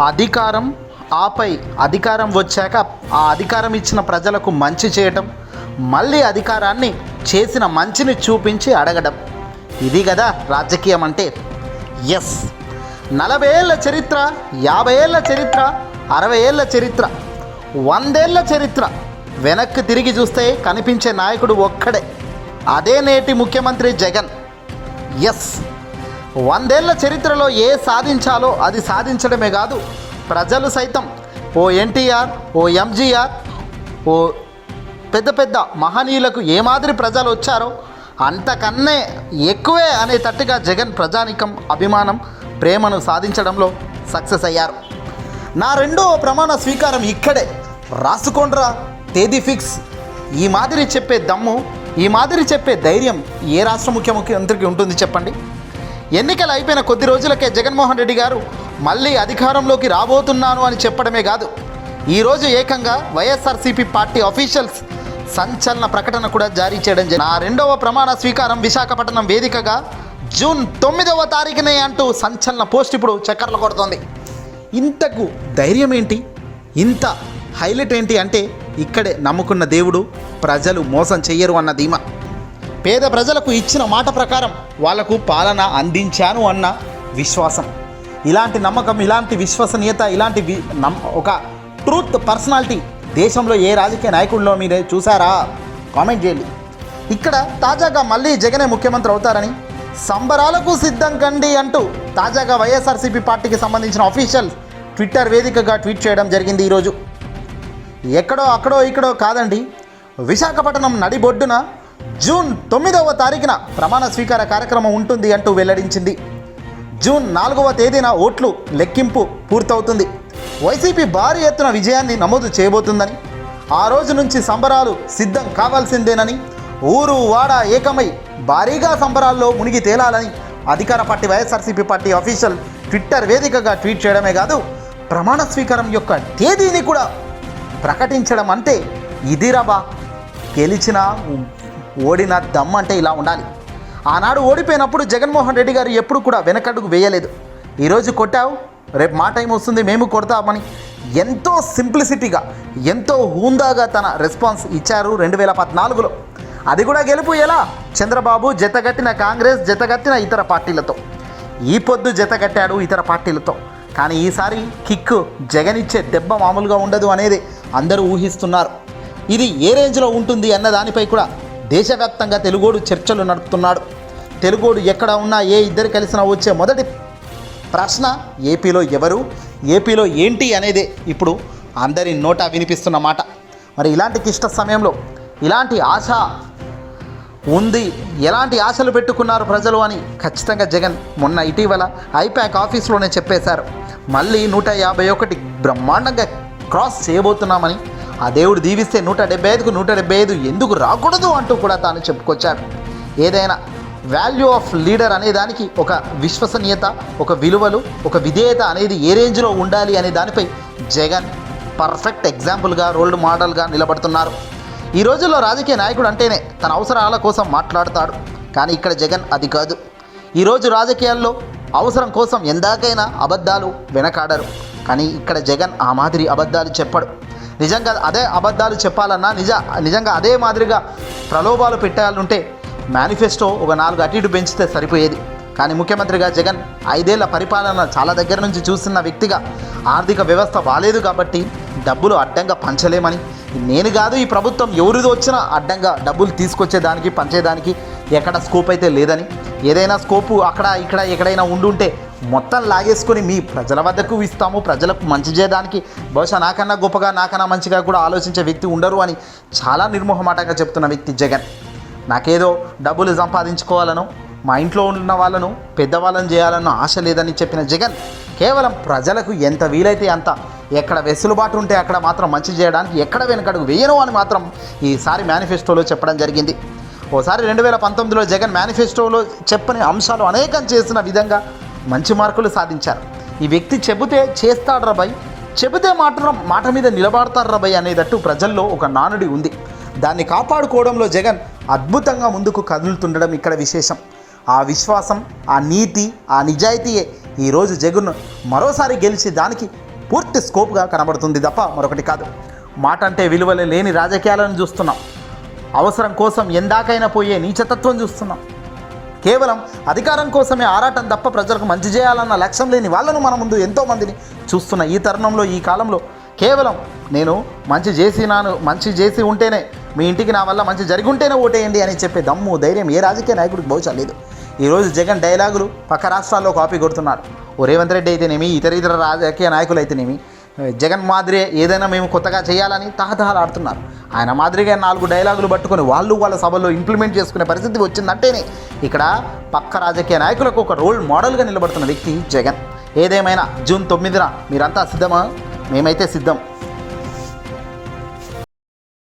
అధికారం ఆపై అధికారం వచ్చాక ఆ అధికారం ఇచ్చిన ప్రజలకు మంచి చేయటం మళ్ళీ అధికారాన్ని చేసిన మంచిని చూపించి అడగడం. ఇది కదా రాజకీయం అంటే ఎస్ నలభై ఏళ్ళ చరిత్ర యాభై ఏళ్ళ చరిత్ర అరవై ఏళ్ళ చరిత్ర వందేళ్ళ చరిత్ర వెనక్కి తిరిగి చూస్తే కనిపించే నాయకుడు ఒక్కడే. అదే నేటి ముఖ్యమంత్రి జగన్. ఎస్ వందేళ్ళ చరిత్రలో ఏ సాధించాలో అది సాధించడమే కాదు ప్రజలు సైతం. ఓ ఎన్టీఆర్ ఓ ఎంజీఆర్ ఓ పెద్ద పెద్ద మహనీయులకు ఏ మాదిరి ప్రజలు వచ్చారో అంతకన్నే ఎక్కువే అనే తట్టుగా జగన్ ప్రజానికం అభిమానం ప్రేమను సాధించడంలో సక్సెస్ అయ్యారు. నా రెండో ప్రమాణ స్వీకారం ఇక్కడే. రాసుకోండ్రా తేదీ ఫిక్స్. ఈ మాదిరి చెప్పే దమ్ము ఈ మాదిరి చెప్పే ధైర్యం ఏ రాష్ట్ర ముఖ్య ముఖ్యమంత్రికి ఉంటుంది చెప్పండి? ఎన్నికలు అయిపోయిన కొద్ది రోజులకే జగన్మోహన్ రెడ్డి గారు మళ్ళీ అధికారంలోకి రాబోతున్నాను అని చెప్పడమే కాదు ఈరోజు ఏకంగా వైఎస్ఆర్సీపీ పార్టీ అఫీషియల్స్ సంచలన ప్రకటన కూడా జారీ చేయడం జరిగింది. నా రెండవ ప్రమాణ స్వీకారం విశాఖపట్నం వేదికగా జూన్ తొమ్మిదవ తారీఖునే అంటూ సంచలన పోస్ట్ ఇప్పుడు చక్కర్లు కొడుతోంది. ఇంతకు ధైర్యం ఏంటి? ఇంత హైలైట్ ఏంటి అంటే ఇక్కడే నమ్ముకున్న దేవుడు ప్రజలు మోసం చెయ్యరు అన్న ధీమా. పేద ప్రజలకు ఇచ్చిన మాట ప్రకారం వాళ్ళకు పాలన అందించాను అన్న విశ్వాసం. ఇలాంటి నమ్మకం ఇలాంటి విశ్వసనీయత ఇలాంటి ఒక ట్రూత్ పర్సనాలిటీ దేశంలో ఏ రాజకీయ నాయకుల్లో మీరే చూసారా? కామెంట్ చేయండి. ఇక్కడ తాజాగా మళ్ళీ జగనే ముఖ్యమంత్రి అవుతారని సంబరాలకు సిద్ధం కండి అంటూ తాజాగా వైఎస్ఆర్సీపీ పార్టీకి సంబంధించిన అఫీషియల్ ట్విట్టర్ వేదికగా ట్వీట్ చేయడం జరిగింది ఈరోజు. ఎక్కడో అక్కడో ఇక్కడో కాదండి విశాఖపట్నం నడిబొడ్డున జూన్ తొమ్మిదవ తారీఖున ప్రమాణ స్వీకార కార్యక్రమం ఉంటుంది అంటూ వెల్లడించింది. జూన్ నాలుగవ తేదీన ఓట్లు లెక్కింపు పూర్తవుతుంది. వైసీపీ భారీ ఎత్తున విజయాన్ని నమోదు చేయబోతుందని ఆ రోజు నుంచి సంబరాలు సిద్ధం కావాల్సిందేనని ఊరు వాడ ఏకమై భారీగా సంబరాల్లో మునిగి తేలాలని అధికార party YSRCP party official Twitter వేదికగా ట్వీట్ చేయడమే కాదు ప్రమాణ స్వీకారం యొక్క తేదీని కూడా ప్రకటించడం అంటే ఇదిరాబా గెలిచిన ఓడిన దమ్ అంటే ఇలా ఉండాలి. ఆనాడు ఓడిపోయినప్పుడు జగన్మోహన్ రెడ్డి గారు ఎప్పుడు కూడా వెనకడుగు వేయలేదు. ఈరోజు కొట్టావు రేపు మా టైం వస్తుంది మేము కొడతామని ఎంతో సింప్లిసిటీగా ఎంతో హూందాగా తన రెస్పాన్స్ ఇచ్చారు రెండు వేల పద్నాలుగులో. అది కూడా గెలుపు ఎలా? చంద్రబాబు జతగట్టిన కాంగ్రెస్ జతగట్టిన ఇతర పార్టీలతో. ఈ పొద్దు జతగట్టాడు ఇతర పార్టీలతో. కానీ ఈసారి కిక్ జగన్ ఇచ్చే దెబ్బ మామూలుగా ఉండదు అనేది అందరూ ఊహిస్తున్నారు. ఇది ఏ రేంజ్లో ఉంటుంది అన్న దానిపై కూడా దేశవ్యాప్తంగా తెలుగోడు చర్చలు నడుపుతున్నాడు. తెలుగోడు ఎక్కడ ఉన్నా ఏ ఇద్దరు కలిసినా వచ్చే మొదటి ప్రశ్న ఏపీలో ఎవరు ఏపీలో ఏంటి అనేదే. ఇప్పుడు అందరి నోట వినిపిస్తున్న మాట. మరి ఇలాంటి క్లిష్ట సమయంలో ఇలాంటి ఆశ ఉంది. ఎలాంటి ఆశలు పెట్టుకున్నారు ప్రజలు అని ఖచ్చితంగా జగన్ మొన్న ఇటీవల ఐప్యాక్ ఆఫీస్లోనే చెప్పేశారు. మళ్ళీ నూట యాభై ఒకటి బ్రహ్మాండంగా క్రాస్ చేయబోతున్నామని ఆ దేవుడు దీవిస్తే నూట డెబ్బై ఐదుకు నూట డెబ్బై ఐదు ఎందుకు రాకూడదు అంటూ కూడా తాను చెప్పుకొచ్చాడు. ఏదైనా వాల్యూ ఆఫ్ లీడర్ అనే దానికి ఒక విశ్వసనీయత ఒక విలువలు ఒక విధేయత అనేది ఏ రేంజ్లో ఉండాలి అనే దానిపై జగన్ పర్ఫెక్ట్ ఎగ్జాంపుల్గా రోల్డ్ మోడల్గా నిలబడుతున్నారు. ఈ రోజుల్లో రాజకీయ నాయకుడు అంటేనే తన అవసరాల కోసం మాట్లాడతాడు. కానీ ఇక్కడ జగన్ అది కాదు. ఈరోజు రాజకీయాల్లో అవసరం కోసం ఎందాకైనా అబద్ధాలు వెనకాడరు. కానీ ఇక్కడ జగన్ ఆ మాదిరి అబద్ధాలు చెప్పడు. నిజంగా అదే అబద్ధాలు చెప్పాలన్నా నిజ నిజంగా అదే మాదిరిగా ప్రలోభాలు పెట్టాలంటే మేనిఫెస్టో ఒక నాలుగు అటు ఇటు పెంచితే సరిపోయేది. కానీ ముఖ్యమంత్రిగా జగన్ ఐదేళ్ళ పరిపాలన చాలా దగ్గర నుంచి చూస్తున్న వ్యక్తిగా ఆర్థిక వ్యవస్థ బాలేదు కాబట్టి డబ్బులు అడ్డంగా పంచలేమని. నేను కాదు ఈ ప్రభుత్వం ఎవరిది వచ్చినా అడ్డంగా డబ్బులు తీసుకొచ్చేదానికి పంచేదానికి ఎక్కడ స్కోప్ అయితే లేదని. ఏదైనా స్కోపు అక్కడ ఇక్కడ ఎక్కడైనా ఉండుంటే మొత్తం లాగేసుకొని మీ ప్రజల వద్దకు ఇస్తాము ప్రజలకు మంచి చేయడానికి. బహుశా నాకన్నా గొప్పగా నాకన్నా మంచిగా కూడా ఆలోచించే వ్యక్తి ఉండరు అని చాలా నిర్మోహమాటంగా చెప్తున్న వ్యక్తి జగన్. నాకేదో డబ్బులు సంపాదించుకోవాలను మా ఇంట్లో ఉన్న వాళ్ళను పెద్దవాళ్ళని చేయాలన్న ఆశ లేదని చెప్పిన జగన్ కేవలం ప్రజలకు ఎంత వీలైతే అంత ఎక్కడ వెసులుబాటు ఉంటే అక్కడ మాత్రం మంచి చేయడానికి ఎక్కడ వెనకడుగు వేయను అని మాత్రం ఈసారి మేనిఫెస్టోలో చెప్పడం జరిగింది. ఓసారి రెండు వేల పంతొమ్మిదిలో జగన్ మేనిఫెస్టోలో చెప్పని అంశాలు అనేకం చేసిన విధంగా మంచి మార్కులు సాధించారు. ఈ వ్యక్తి చెబితే చేస్తాడు రాబాయ్ చెబితే మాత్రం మాట మీద నిలబడతారు రాబాయ్ అనేటట్టు ప్రజల్లో ఒక నానుడి ఉంది. దాన్ని కాపాడుకోవడంలో జగన్ అద్భుతంగా ముందుకు కదులుతుండడం ఇక్కడ విశేషం. ఆ విశ్వాసం ఆ నీతి ఆ నిజాయితీయే ఈరోజు జగన్ మరోసారి గెలిచి దానికి పూర్తి స్కోప్గా కనబడుతుంది తప్ప మరొకటి కాదు. మాట అంటే విలువలే లేని రాజకీయాలను చూస్తున్నాం. అవసరం కోసం ఎందాకైనా పోయే నీచతత్వం చూస్తున్నాం. కేవలం అధికారం కోసమే ఆరాటం తప్ప ప్రజలకు మంచి చేయాలన్న లక్ష్యం లేని వాళ్ళను మన ముందు ఎంతోమందిని చూస్తున్న ఈ తరుణంలో ఈ కాలంలో కేవలం నేను మంచి చేసినాను మంచి చేసి ఉంటేనే మీ ఇంటికి నా వల్ల మంచి జరిగి ఉంటేనే ఓటేయండి అని చెప్పే దమ్ము ధైర్యం ఏ రాజకీయ నాయకుడికి బహుశా లేదు. ఈరోజు జగన్ డైలాగులు పక్క రాష్ట్రాల్లో కాపీ కొడుతున్నారు. ఓ రేవంత్ రెడ్డి అయితేనేమి ఇతర ఇతర రాజకీయ నాయకులు అయితేనేమి జగన్ మాదిరే ఏదైనా మేము కొత్తగా చేయాలని తహతహలాడుతున్నారు ఆయన మాదిరిగా నాలుగు డైలాగులు పట్టుకొని వాళ్ళు వాళ్ళ సభల్లో ఇంప్లిమెంట్ చేసుకునే పరిస్థితి వచ్చిందంటేనే ఇక్కడ పక్క రాజకీయ నాయకులకు ఒక రోల్ మోడల్గా నిలబడుతున్న వ్యక్తి జగన్. ఏదేమైనా జూన్ తొమ్మిదిన మీరంతా సిద్ధమా? మేమైతే సిద్ధం.